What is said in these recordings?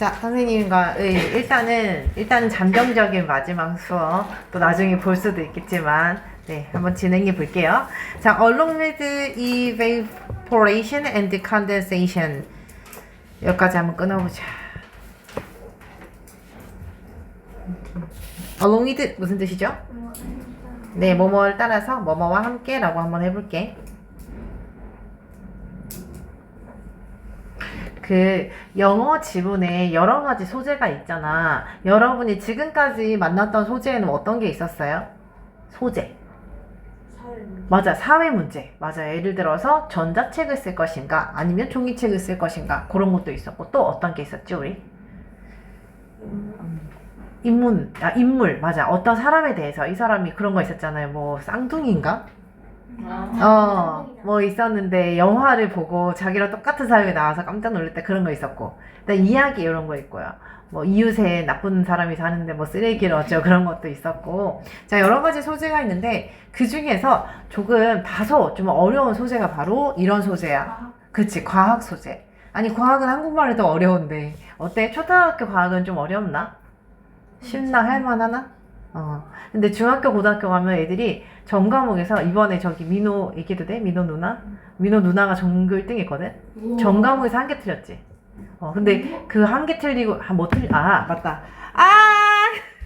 자, 선생님과의 일단은 일단은 잠정적인 마지막 수업 또 나중에 볼 수도 있겠지만 네, 한번 진행해 볼게요. 자, along with evaporation and condensation 여기까지 한번 끊어보자. along with 무슨 뜻이죠? 네, 뭐뭐를 따라서 뭐뭐와 함께라고 한번 해볼게. 그 영어 지문에 여러 가지 소재가 있잖아. 여러분이 지금까지 만났던 소재에는 어떤 게 있었어요? 소재. 맞아, 사회 문제. 맞아. 예를 들어서 전자책을 쓸 것인가, 아니면 종이책을 쓸 것인가, 그런 것도 있었고, 또 어떤 게 있었지, 우리? 인문, 아, 인물. 맞아. 어떤 사람에 대해서 이 사람이 그런 거 있었잖아요. 뭐, 쌍둥이인가? 어, 뭐 있었는데 영화를 보고 자기랑 똑같은 사람이 나와서 깜짝 놀랄 때 그런 거 있었고, 그다음 이야기 이런 거 있고요. 뭐 이웃에 나쁜 사람이 사는데 뭐 쓰레기를 어쩌고 그런 것도 있었고, 자 여러 가지 소재가 있는데 그 중에서 조금 다소 좀 어려운 소재가 바로 이런 소재야. 그치, 과학 소재. 아니 과학은 한국말에도 어려운데 어때? 초등학교 과학은 좀 어렵나? 쉽나 할만하나? 어. 근데 중학교 고등학교 가면 애들이 전 과목에서 이번에 저기 민호 얘기해도 돼? 민호 누나? 민호 누나가 전교 1등 했거든? 전 과목에서 한 개 틀렸지. 어, 근데 그 한 개 틀리고, 아, 뭐 틀리, 아, 맞다. 아!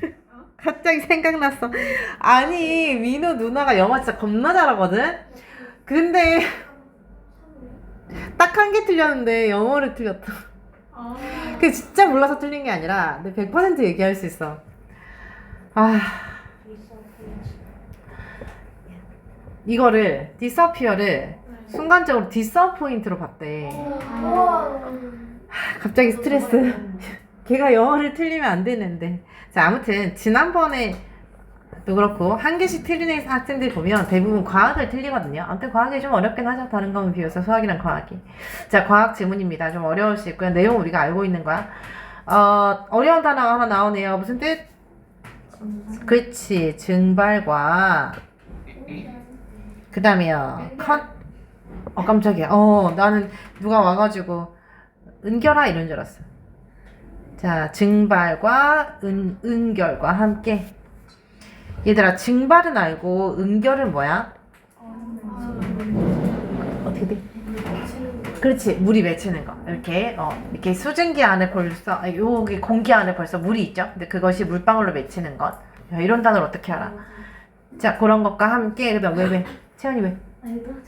갑자기 생각났어. 아니, 민호 누나가 영어 진짜 겁나 잘하거든? 근데, 딱 한 개 틀렸는데 영어를 틀렸다. 그게 진짜 몰라서 틀린 게 아니라, 내 100% 얘기할 수 있어. 아. 이거를 disappear를 순간적으로 disappoint로 봤대. 갑자기 스트레스. 걔가 영어를 틀리면 안 되는데. 자, 아무튼 지난번에 도 그렇고 한 개씩 틀리는 학생들 보면 대부분 과학을 틀리거든요. 아무튼 과학이 좀 어렵긴 하죠. 다른 거는 비해서 수학이랑 과학이. 자, 과학 지문입니다. 좀 어려울 수 있고요. 내용 우리가 알고 있는 거야. 어, 어려운 단어가 하나 나오네요. 무슨 뜻? 그치, 증발과 그 다음에요. 컷. 어, 깜짝이야. 어, 나는 누가 와가지고 은결아 이런 줄 알았어. 자, 증발과 은, 은결과 함께. 얘들아, 증발은 알고 은결은 뭐야? 어떻게 돼? 그렇지, 물이 맺히는 거. 이렇게, 어, 이렇게 수증기 안에 벌써, 아, 여기 공기 안에 벌써 물이 있죠? 근데 그것이 물방울로 맺히는 것. 야, 이런 단어를 어떻게 알아? 자, 그런 것과 함께, 그 다음, 왜, 왜? 채연이 왜?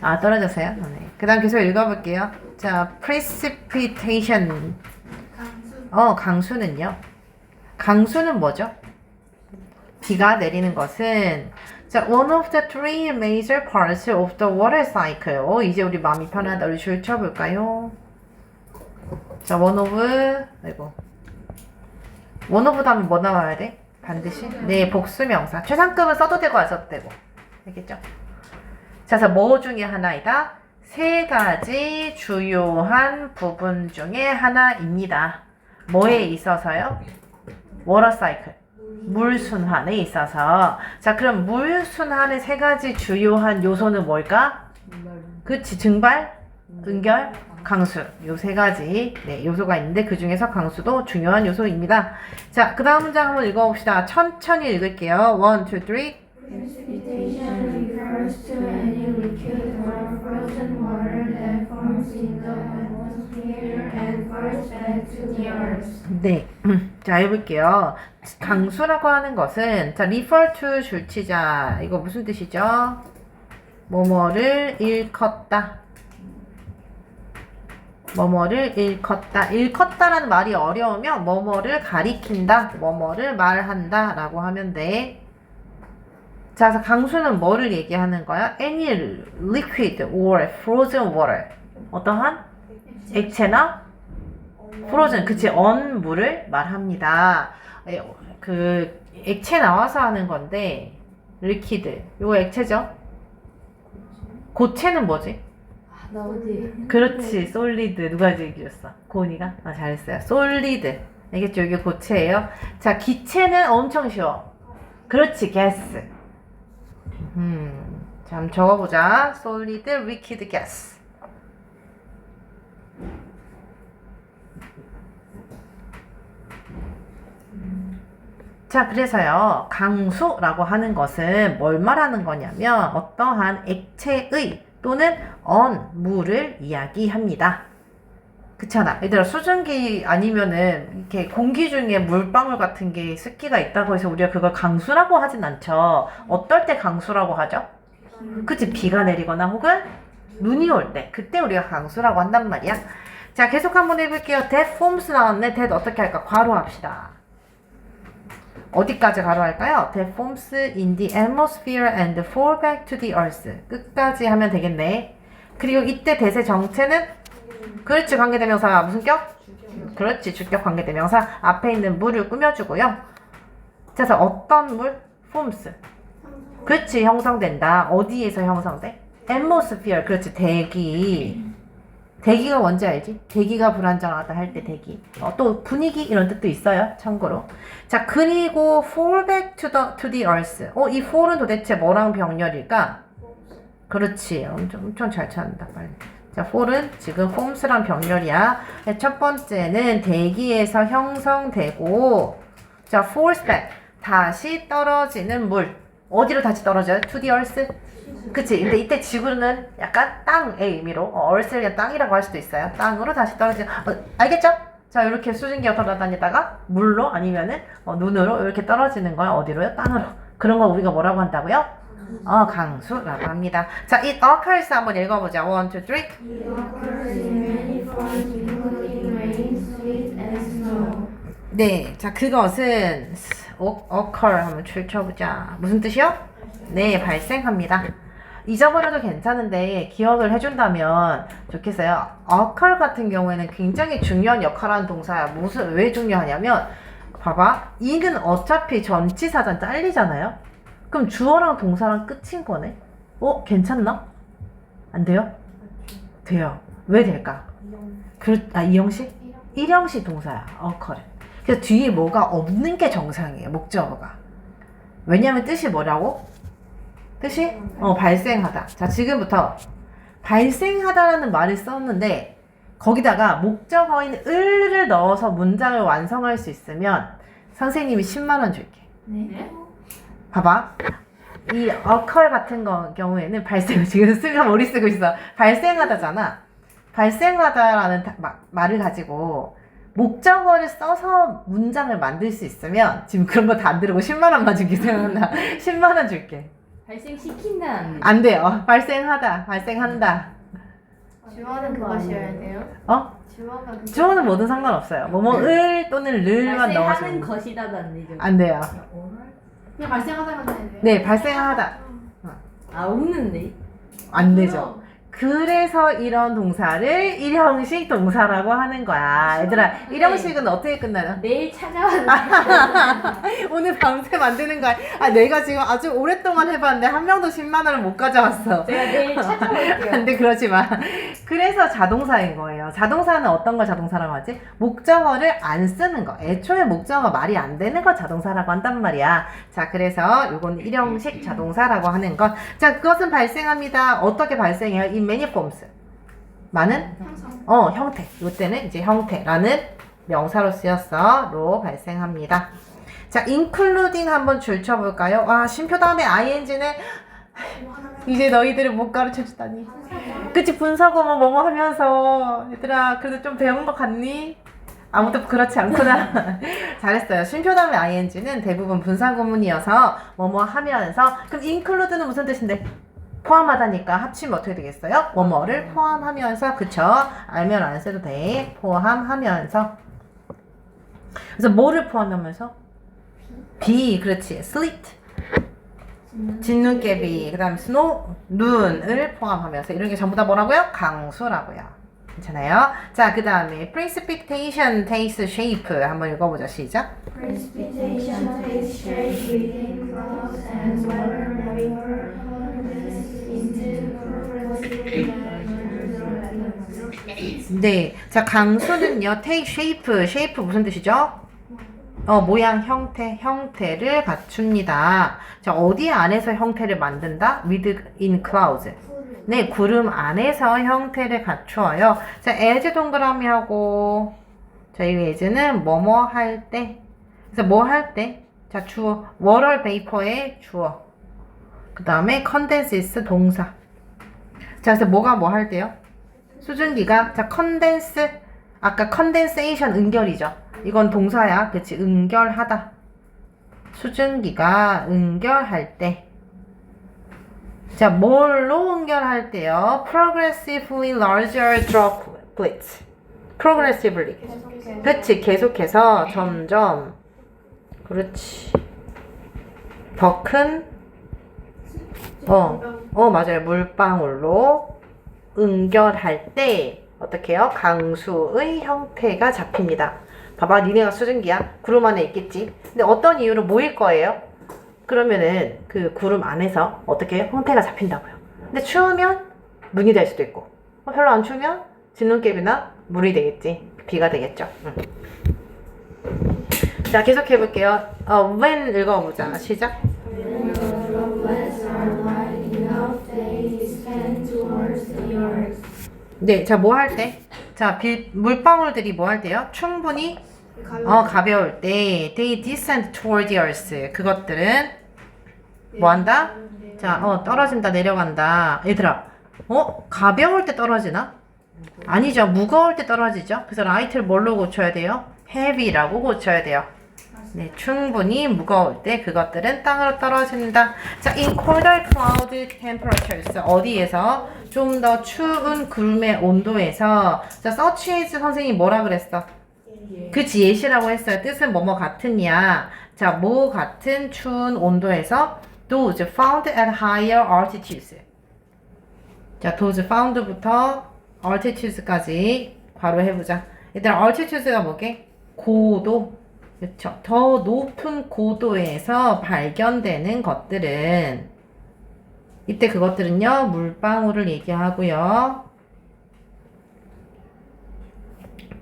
아, 떨어졌어요? 네. 그 다음 계속 읽어볼게요. 자, precipitation. 어, 강수는요? 강수는 뭐죠? 비가 내리는 것은 자, one of the three major parts of the water cycle. 어, 이제 우리 마음이 편하다. 우리 줄 쳐볼까요? 자, one of, 아이고. one of 다음에 뭐 나와야 돼? 반드시? 네, 복수명사. 최상급은 써도 되고 안 써도 되고. 알겠죠? 자, 그래서 뭐 중에 하나이다? 세 가지 주요한 부분 중에 하나입니다. 뭐에 있어서요? 워터 사이클. 물 순환에 있어서. 자, 그럼 물 순환의 세 가지 주요한 요소는 뭘까? 그치, 증발, 은결, 강수. 요 세 가지 네, 요소가 있는데 그 중에서 강수도 중요한 요소입니다. 자, 그 다음 문장 한번 읽어봅시다. 천천히 읽을게요. One. Precipitation refers to any liquid or frozen water that forms in the 네. 자, 해볼게요. 강수라고 하는 것은, 자, refer to 줄치자. 이거 무슨 뜻이죠? 뭐뭐를 일컫다. 뭐뭐를 일컫다. 일컫다라는 말이 어려우면 뭐뭐를 가리킨다. 뭐뭐를 말한다. 라고 하면 돼. 자, 그래서 강수는 뭐를 얘기하는 거야? Any liquid or frozen water. 어떠한? 액체나 프로즌 그치 언 물을 말합니다. 에, 그 액체 나와서 하는 건데 리퀴드 요거 액체죠? 고체는 뭐지? 나 어디? 그렇지 솔리드 누가 얘기해줬어? 고은이가? 아 잘했어요 솔리드 알겠죠? 이게 고체예요. 자 기체는 엄청 쉬워. 그렇지 가스. 음, 자 한번 적어보자. 솔리드 리퀴드 가스. 자, 그래서요, 강수라고 하는 것은 뭘 말하는 거냐면 어떠한 액체의 또는 언, 물을 이야기합니다. 그렇잖아. 얘들아, 수증기 아니면은 이렇게 공기 중에 물방울 같은 게 습기가 있다고 해서 우리가 그걸 강수라고 하진 않죠. 어떨 때 강수라고 하죠? 그치? 비가 내리거나 혹은 눈이 올 때. 그때 우리가 강수라고 한단 말이야. 자, 계속 한번 해볼게요. that forms 나왔네. that 어떻게 할까? 괄호합시다. 어디까지 괄호할까요? that forms in the atmosphere and fall back to the earth. 끝까지 하면 되겠네. 그리고 이때 대세 정체는 그렇지 관계대명사 무슨 격? 그렇지 주격 관계대명사 앞에 있는 물을 꾸며주고요. 그래서 어떤 물? forms. 그렇지 형성된다. 어디에서 형성돼? atmosphere 그렇지 대기. 대기가 뭔지 알지? 대기가 불안정하다 할 때 대기. 어, 또 분위기 이런 뜻도 있어요. 참고로. 자 그리고 fall back to the to the earth. 어 이 fall은 도대체 뭐랑 병렬일까? 그렇지. 엄청 엄청 잘 찾는다 빨리. 자 fall은 지금 forms랑 병렬이야. 첫 번째는 대기에서 형성되고 자 falls back 다시 떨어지는 물. 어디로 다시 떨어져요? earth. 그치. 근데 이때 지구는 약간 땅의 의미로, 어, earth를 그냥 땅이라고 할 수도 있어요. 땅으로 다시 떨어지는, 어, 알겠죠? 자, 이렇게 수증기가 돌아다니다가 물로 아니면은 어, 눈으로 이렇게 떨어지는 걸 어디로요? 땅으로. 그런 거 우리가 뭐라고 한다고요? 어, 강수라고 합니다. 자, it occurs 한번 읽어보자. one, two, three. It occurs in many forms, including rain, sleet, and snow. 네, 자, 그것은 occur 한번 줄쳐보자. 무슨 뜻이요? 네, 발생합니다. 잊어버려도 괜찮은데 기억을 해준다면 좋겠어요. occur 같은 경우에는 굉장히 중요한 역할하는 동사야. 무슨 왜 중요하냐면 봐봐, 이는 어차피 전치사전 잘리잖아요. 그럼 주어랑 동사랑 끝인 거네. 어, 괜찮나? 안 돼요? 돼요. 왜 될까? 그, 아, 이형식? 일형식 동사야. occur. 그래서 뒤에 뭐가 없는 게 정상이에요. 목적어가. 왜냐면 뜻이 뭐라고? 뜻이? 어, 발생하다. 자, 지금부터 발생하다라는 말을 썼는데 거기다가 목적어인 을을 넣어서 문장을 완성할 수 있으면 선생님이 10만 원 줄게. 네? 봐봐. 이 occur 같은 거, 경우에는 발생, 지금 쓰가 머리 쓰고 있어. 발생하다잖아. 발생하다라는 다- 마- 말을 가지고 목적어를 써서 문장을 만들 수 있으면 지금 그런 거 다 안 들고 10만 원만 줄게 생각나. 10만 원 줄게. 발생시킨다는 안 돼요. 발생하다, 발생한다. 주어는 그것이어야 돼요? 어? 주어가 그 주어는 뭐든 상관없어요. 뭐뭐을 또는 를만 발생하는 넣어주면 안 되죠. 안 돼요. 그냥 발생하다만 해야 돼요? 네, 발생하다. 아 없는데. 안 되죠. 그래서 이런 동사를 일형식 동사라고 하는 거야. 얘들아, 일형식은 어떻게 끝나요? 내일 찾아와도 오늘 밤새 만드는 거야. 아, 내가 지금 아주 오랫동안 해봤는데 한 명도 10만 원을 못 가져왔어. 제가 내일 찾아올게요. 근데 그러지 마. 그래서 자동사인 거예요. 자동사는 어떤 걸 자동사라고 하지? 목적어를 안 쓰는 거. 애초에 목적어 말이 안 되는 걸 자동사라고 한단 말이야. 자, 그래서 요건 일형식 자동사라고 하는 것. 자, 그것은 발생합니다. 어떻게 발생해요? In many forms. 많은? 형성 어, 형태. 이때는 이제 형태라는 명사로 쓰였어.로 발생합니다. 자, including 한번 줄쳐볼까요? 와, 쉼표 다음에 ing는 이제 너희들을 못 가르쳐 주다니. 그치, 분사구문 뭐뭐 하면서. 얘들아, 그래도 좀 배운 거 같니? 아무도 그렇지 않구나. 잘했어요. 쉼표 다음에 ing는 대부분 분사 구문이어서 뭐뭐 하면서. 그럼 include는 무슨 뜻인데? 포함하다니까 합치면 어떻게 되겠어요? 뭐뭐를 포함하면서 그쵸? 알면 안 써도 돼. 포함하면서. 그래서 뭐를 포함하면서? 비, 그렇지. sleet. 진눈깨비, 그 다음 스노우, 눈을 포함하면서 이런 게 전부 다 뭐라고요? 강수라고요. 괜찮아요? 자, 그 다음에 precipitation, taste, shape 한번 읽어보자. 시작. Precipitation takes shape within clouds and water precipitation. 네. 자, 강수는요, take shape, shape 무슨 뜻이죠? 어, 모양, 형태, 형태를 갖춥니다. 자, 어디 안에서 형태를 만든다? within clouds. 네, 구름 안에서 형태를 갖추어요. 자, as 동그라미하고, 자, 이 as는 뭐뭐 할 때. 그래서 뭐 할 때? 자, 주어. 워럴 베이퍼의 주어. 그 다음에 컨덴시스 동사. 자, 그래서 뭐가 뭐 할 때요? 수증기가, 자, 컨덴스, 아까 컨덴세이션 은결이죠. 이건 동사야. 그치? 은결하다. 수증기가 은결할 때. 자, 뭘로 은결할 때요? Progressively larger droplets. Progressively. 그치, 계속해서 점점. 그렇지. 더 큰, 어, 어, 맞아요. 물방울로 응결할 때, 어떻게 해요? 강수의 형태가 잡힙니다. 봐봐, 니네가 수증기야. 구름 안에 있겠지. 근데 어떤 이유로 모일 거예요? 그러면은 그 구름 안에서 어떻게? 형태가 잡힌다고요. 근데 추우면 눈이 될 수도 있고, 어, 별로 안 추우면 진눈깨비나 물이 되겠지. 비가 되겠죠. 응. 자, 계속 해볼게요. 어, when 읽어보자. 시작. 네, 자, 뭐 할 때? 자, 빌, 물방울들이 뭐 할 때요? 충분히 어, 가벼울 때 they descend toward the earth. 그것들은 뭐 한다? 자, 어, 떨어진다, 내려간다. 얘들아, 어? 가벼울 때 떨어지나? 아니죠. 무거울 때 떨어지죠. 그래서 light를 뭘로 고쳐야 돼요? heavy라고 고쳐야 돼요. 네, 충분히 무거울 때 그것들은 땅으로 떨어진다. 자, in colder cloud temperatures 어디에서 좀 더 추운 구름의 온도에서 자, as 선생님이 뭐라 그랬어? 그치 예시라고 했어요. 뜻은 뭐뭐 같으냐. 자, 뭐 같은 추운 온도에서 those found at higher altitudes. 자, those found부터 altitudes까지 괄호 해보자. 얘들아, altitudes가 뭐게? 고도. 그쵸. 더 높은 고도에서 발견되는 것들은 이때 그것들은요, 물방울을 얘기하고요.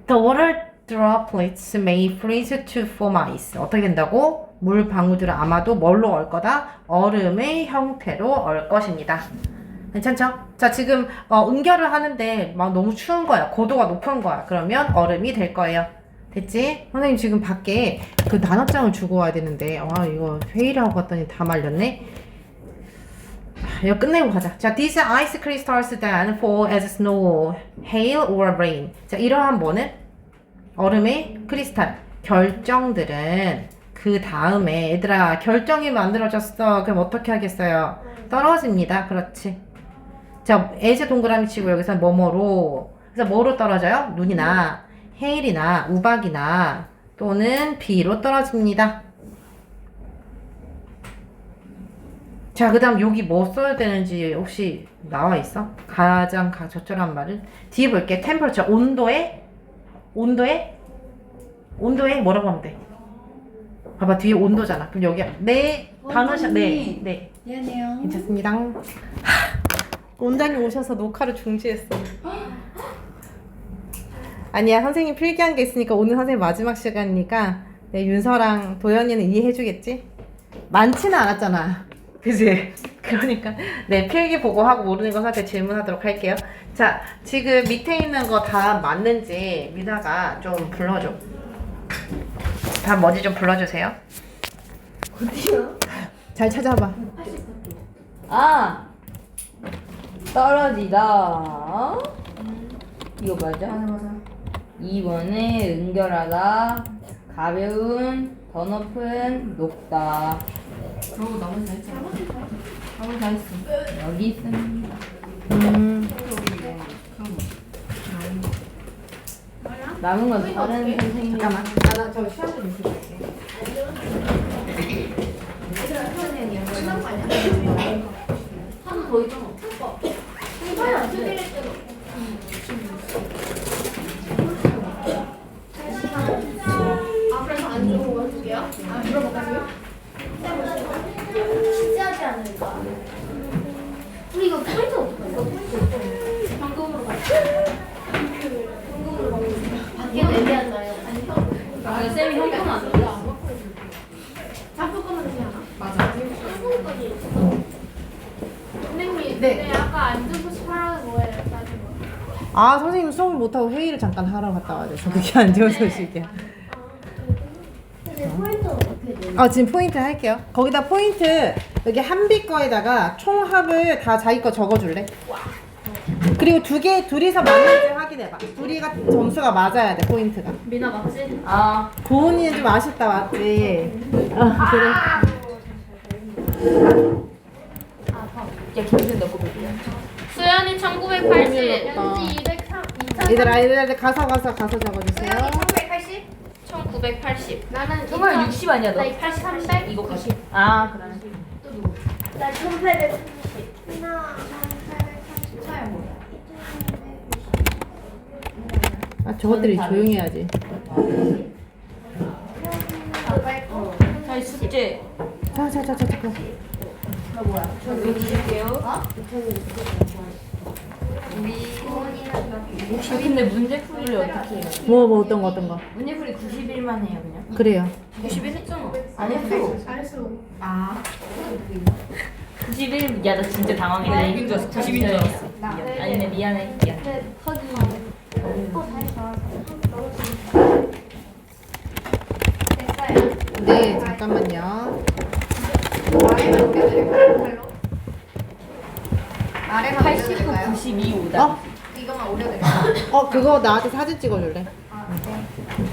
The water droplets may freeze to form ice. 어떻게 된다고? 물 방울들은 아마도 뭘로 얼 거다? 얼음의 형태로 얼 것입니다. 괜찮죠? 자, 지금 어, 응결을 하는데 막 너무 추운 거야. 고도가 높은 거야. 그러면 얼음이 될 거예요. 됐지? 선생님 지금 밖에 그 단어장을 주고 와야 되는데 아 이거 회의를 하고 갔더니 다 말렸네. 아, 이거 끝내고 가자. 자, these ice crystals then fall as snow, hail or rain. 자, 이러한 뭐는 얼음의 크리스탈 결정들은 그 다음에 얘들아 결정이 만들어졌어. 그럼 어떻게 하겠어요? 떨어집니다. 그렇지. 자, 에제 동그라미 치고 여기서 뭐뭐로 그래서 뭐로 떨어져요? 눈이나 헤일이나 우박이나 또는 비로 떨어집니다. 자, 그 다음 여기 뭐 써야 되는지 혹시 나와 있어? 가장 가, 적절한 말을 뒤에 볼게. 템퍼처 온도에 온도에 온도에 뭐라고 하면 돼? 봐봐 뒤에 온도잖아. 그럼 여기 네 단어샷 네 네. 미안해요. 괜찮습니다. 원장님 오셔서 녹화를 중지했어. 아니야 선생님 필기한 게 있으니까 오늘 선생님 마지막 시간이니까 네, 윤서랑 도현이는 이해해주겠지? 많지는 않았잖아. 그지? 그러니까 네 필기 보고 하고 모르는 거 선생님 질문하도록 할게요. 자 지금 밑에 있는 거 다 맞는지 미나가 좀 불러줘. 다 뭔지 좀 불러주세요. 어디요? 잘 찾아봐. 아 떨어지다. 이거 맞아? 맞아 맞아. 2번에 은결하다. 가벼운 더 높은 높다. 그러고 나머지 다 했잖아. 하고 다 했어. 여기 있습니다. 음. 남은 건 다른 선생님. 잠깐만. 나저 시험 좀 있을 게 한더 있잖아. 돼. 아 그래서 안 좋은 거두 개야? 아 물어볼까요? 않을까? 우리 이거 포인트 어떡하냐? 방금으로 갔어. 방금으로 갔어. 밖에? 아니요. 아, 쌤이 형편 안 돼. 잡을 거면 않아? 맞아. 한국까지. 선생님, 네. 네. 아까 앉아서 싶어하는 거예요, 따지고. 아 선생님 수업을 못하고 회의를 잠깐 하러 갔다 와야 돼서 그게 안 좋은 소식이야. 근데 포인트 어떻게 돼? 어, 지금 포인트 할게요. 거기다 포인트 여기 한비 거에다가 총합을 다 자기 거 적어줄래? 그리고 두 개 둘이서 맞는지 확인해봐. 둘이가 점수가 맞아야 돼 포인트가. 미나 맞지? 아 고은이는 좀 아쉽다 맞지? 어, 그래. 야 김준 넣고 볼게요 수연이 1980, 재밌다. 현지 203, 2000, 얘들아 얘들아 가서 가서 가서 적어주세요. 1980, 1980. 나는 정말 60 아니야 너? 나 80, 300, 이거 90 아 그래 나 1830. 나 1830. 뭐야? 아 저것들이 조용히 해야지. 자 숙제 자자자자 잠깐. 저 드릴게요 혹시 근데 문제풀이를 어떻게 해요? 뭐뭐 어떤 거 어떤 거. 문제풀이 91만 해요 그냥 그래요. 91 했잖아 안 했어 잘했어. 아 91? 야 나 진짜 당황했네 나 이긴 줄 알았어 90인 줄 알았어 미안. 아니네 미안해 미안 네. 어, 잘했어. 됐어요. 네 잠깐만요. 아래만 올려드릴까요? 칼로? 아래만 89, 올려드릴까요? 92 오다 어? 이것만 올려드릴까요? 어 그거 나한테 사진 찍어줄래? 아,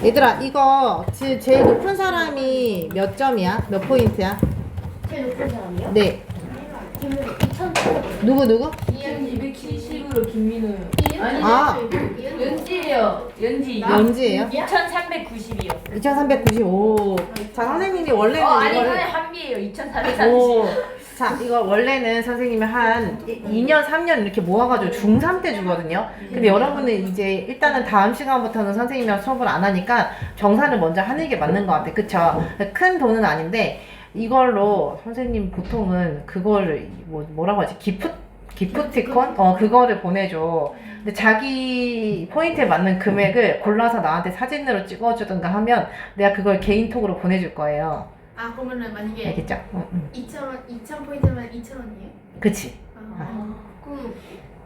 네. 얘들아 이거 지- 제일 높은 사람이 몇 점이야? 몇 포인트야? 제일 높은 사람이요? 네. 김민우 2000. 누구 누구? 2270으로 김민우 아니 아 연지예요 연지 연지예요? 2392요 2395. 자 선생님이 원래는 어 아니 이거를 2430 오. 자, 이거 원래는 선생님이 한 2년, 3년 이렇게 모아가지고 중3 때 주거든요. 근데 여러분은 이제 일단은 다음 시간부터는 선생님이랑 수업을 안 하니까 정산을 먼저 하는 게 맞는 것 같아. 그쵸? 큰 돈은 아닌데 이걸로 선생님 보통은 그거를 뭐, 뭐라고 하지? 기프, 기프티콘? 어, 그거를 보내줘. 근데 자기 포인트에 맞는 금액을 골라서 나한테 사진으로 찍어주든가 하면 내가 그걸 개인톡으로 보내줄 거예요. 아 그러면은 만약에 알겠죠? 응, 응. 2,000원 2,000 포인트면 2,000원이에요? 그치? 아, 그럼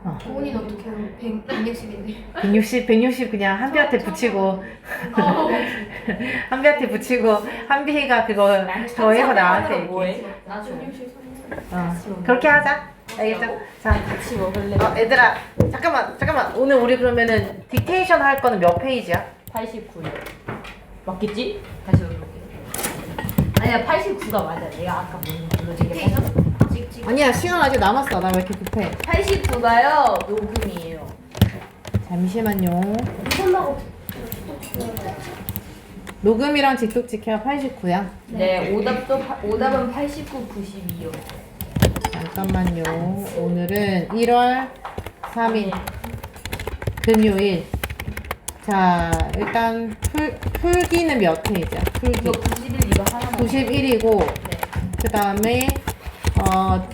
어. 고은이는 어떻게 해요? 100, 160인데 160, 160 그냥 한비한테 붙이고 한비한테 붙이고 한비가 그거 더해서 나한테 뭐해? 나중에 어, 그렇게 하자 알겠죠? 자 같이 먹을래? 어, 얘들아 잠깐만 잠깐만 오늘 우리 그러면은 딕테이션 할 거는 몇 페이지야? 89요 맞겠지? 다시 올려볼게 아니야 89가 맞아 내가 아까 뭔 불러지게 아니야 시간 아직 남았어. 나 왜 이렇게 급해? 89가요? 녹음이에요. 잠시만요. 녹음이랑 직독 지켜야 89야? 네 오답도 파- 오답은 89, 92요. 잠깐만요. 오늘은 1월 3일 금요일. 자 일단 풀, 풀기는 몇 페이지야? 풀기. 이거 91 이거 하나만. 91이고 네. 그 다음에 어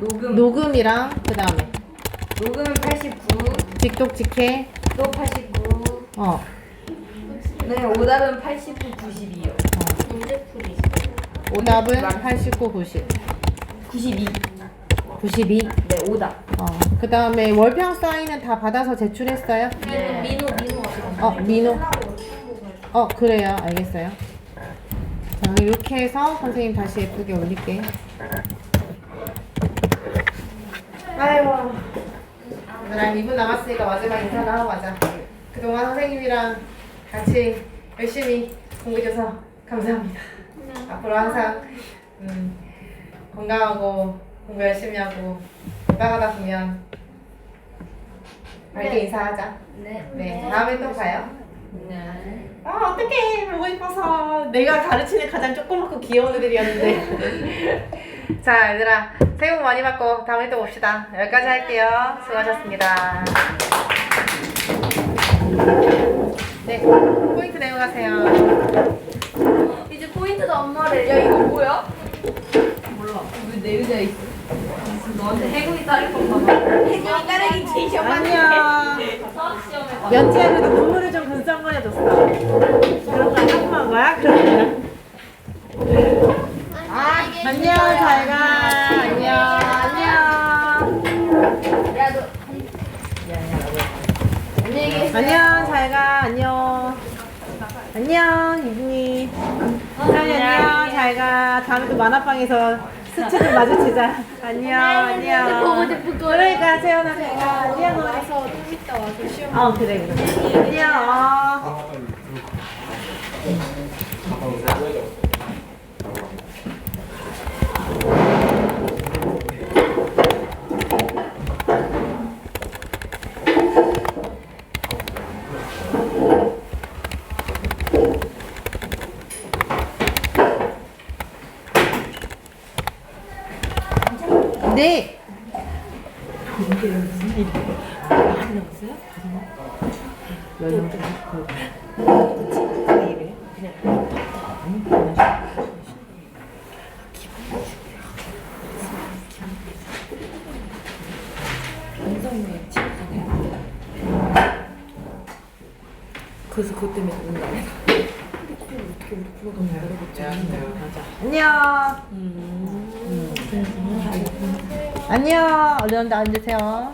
녹음 녹음이랑 그 다음에 녹음은 89, 직독 직해 또 89. 어, 네, 오답은 89, 92요. 어. 오답은 89, 90 92. 92 네, 오답. 어, 그 다음에 월평 사인은 다 받아서 제출했어요? 네. 민호, 민호 갔나? 어 민호 어 그래요 알겠어요 자 이렇게 해서 선생님 다시 예쁘게 올릴게 아이고. 얘들아 2분 남았으니까 마지막 인사나 하고 가자. 그동안 선생님이랑 같이 열심히 공부해줘서 감사합니다. 앞으로 항상 음, 건강하고 공부 열심히 하고 나가다 보면 밝게 인사하자. 네. 네. 다음에 또 봐요 네. 아 어떡해. 보고 싶어서. 내가 가르치는 가장 조그맣고 귀여운 애들이었는데. 자 얘들아. 새해 복 많이 받고 다음에 또 봅시다. 여기까지 할게요. 수고하셨습니다. 네 포인트 내고 가세요. 이제 포인트도 안 말해. 야, 이거 뭐야? 내 의자에 있어? 너한테 해군이 따를 건가 봐. 해군이 따르기 제일 안녕 수학 시험에 봐. 연지야 그래도 눈물을 좀 근성거려줬어 그런 거 한번 거야? 거 아, 안녕 잘 가 안녕 안녕 야, 너. 안녕히 계세요. 안녕 잘 가 안녕 안녕 이분이 안녕 안녕 잘 가. 다음에 또 만화방에서 스치를 마주치자. 안녕, 안녕. 그러니까 세연아 잘가. 안녕. 와서 좀 이따 와서 시험. 어 그래 그래. 안녕. 네. 그래서 그것 때문에 온다. 안녕. 음. 안녕. 얼른 앉으세요.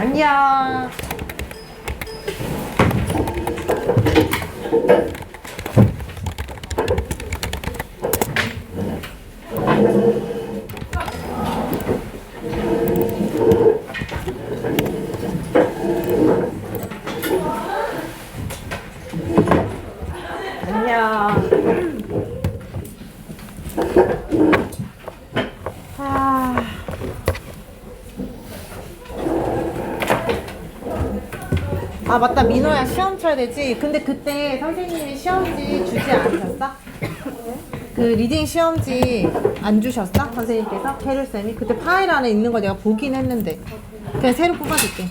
안녕. 안녕. 아. 아 맞다 민호야 시험 쳐야 되지 근데 그때 선생님이 시험지 주지 않으셨어? 그 리딩 시험지 안 주셨어? 선생님께서? 캐롤쌤이? 그때 파일 안에 있는 거 내가 보긴 했는데 그냥 새로 뽑아줄게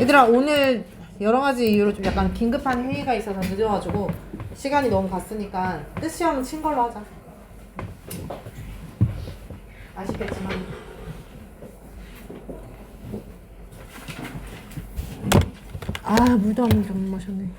얘들아 오늘 여러 가지 이유로 좀 약간 긴급한 회의가 있어서 늦어가지고 시간이 너무 갔으니까 뜻 시험 친 걸로 하자. 아쉽겠지만. 아 물도 안못 마셨네.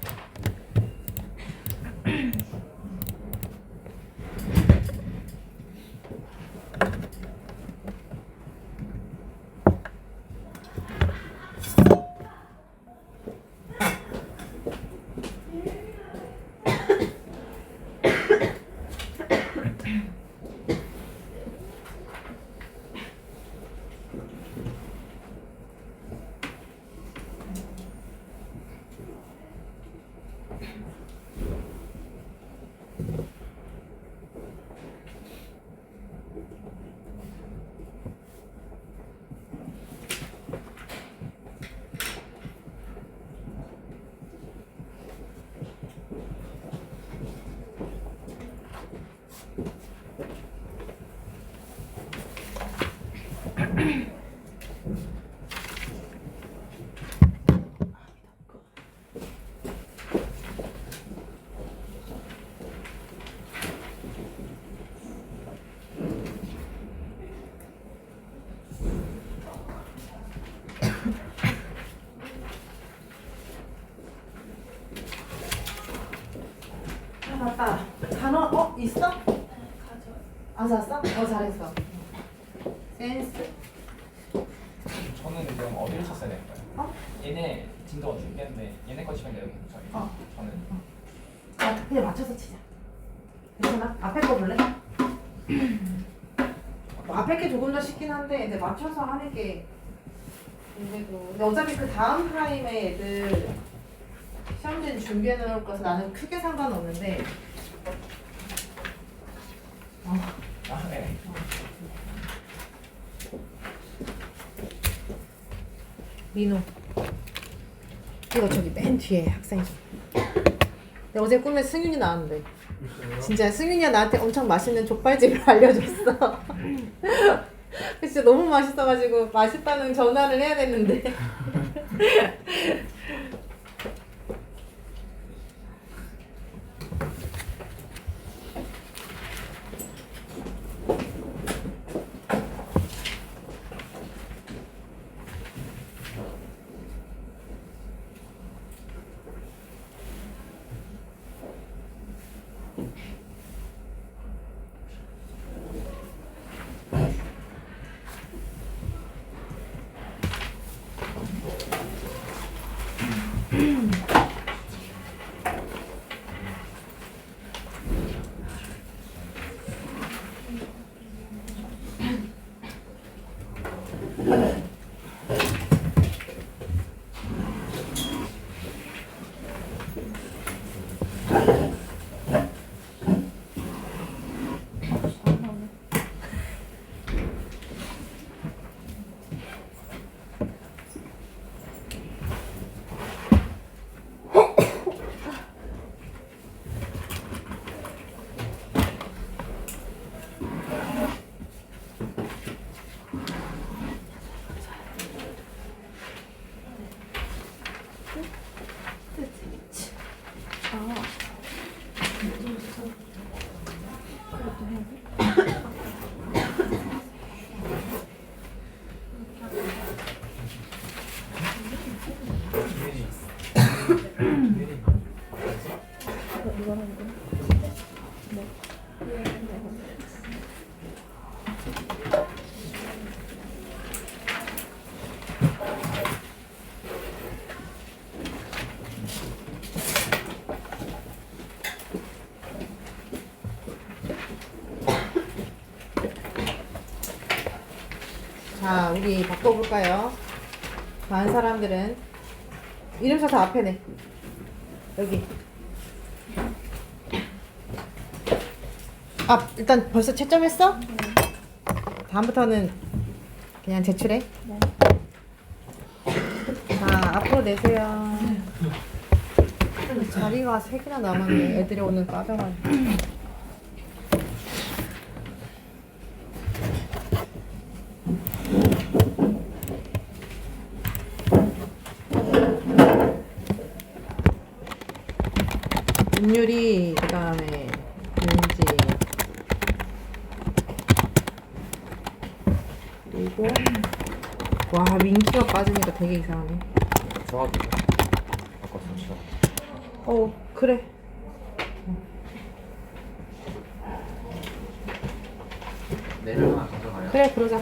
아 맞다. 단어 어 있어? 어 잘했어. 센스. 저는 그럼 어디를 쳤어야 될까요? 어? 얘네 진도가 줄겠는데 얘네 거 치면 돼요 저희 어. 저는 아 그냥 맞춰서 치자. 괜찮아? 앞에 거 볼래? 뭐 앞에 게 조금 더 쉽긴 한데 근데 맞춰서 하는 게 문제고 근데 어차피 그 다음 프라임에 애들 시험지는 준비해 놓을 거라서 나는 크게 상관없는데 어, 아 네. 민호. 이거 저기 맨 뒤에 학생이 좀 내가 어제 꿈에 승윤이 나왔는데. 진짜 승윤이가 나한테 엄청 맛있는 족발집을 알려줬어. 진짜 너무 맛있어가지고 맛있다는 전화를 해야 됐는데 우리 바꿔볼까요? 많은 사람들은 이름 써서 앞에 내. 여기. 아, 일단 벌써 채점했어? 다음부터는 그냥 제출해. 자, 앞으로 내세요. 자리가 세 개나 남았네. 애들이 오늘 빠져가지고. 윤유리 그다음에 윤지 그리고 와 민키가 빠지니까 되게 이상하네. 좋아도 바꿨어 진짜 어 그래. 내일 하나 가져가요 그래 그러자.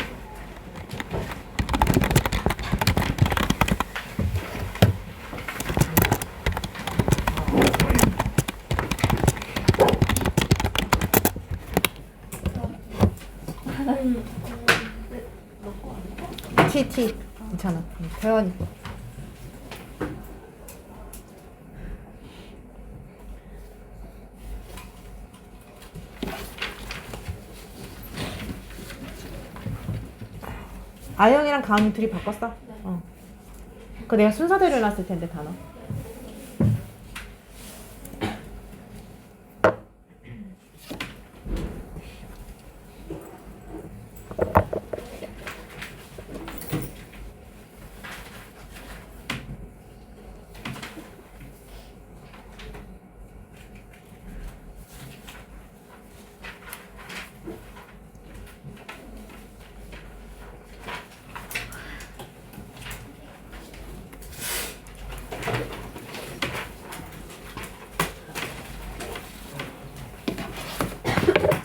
T T 괜찮아. 태연이 거. 아영이랑 가은이 둘이 바꿨어? 어. 그 내가 순서대로 해놨을 텐데 단어.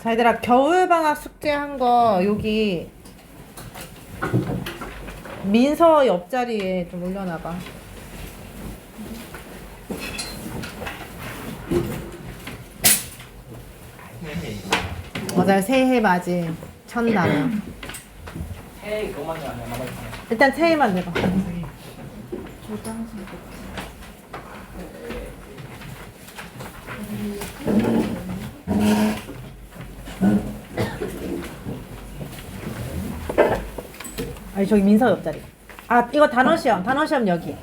자 얘들아 겨울방학 숙제한 거 여기 민서 옆자리에 좀 올려놔봐. 맞아요 새해 맞이 아니야 나머지 다 일단 새해만 내봐 아니 저기 민서 옆자리. 아 이거 단어 시험 단어 시험 여기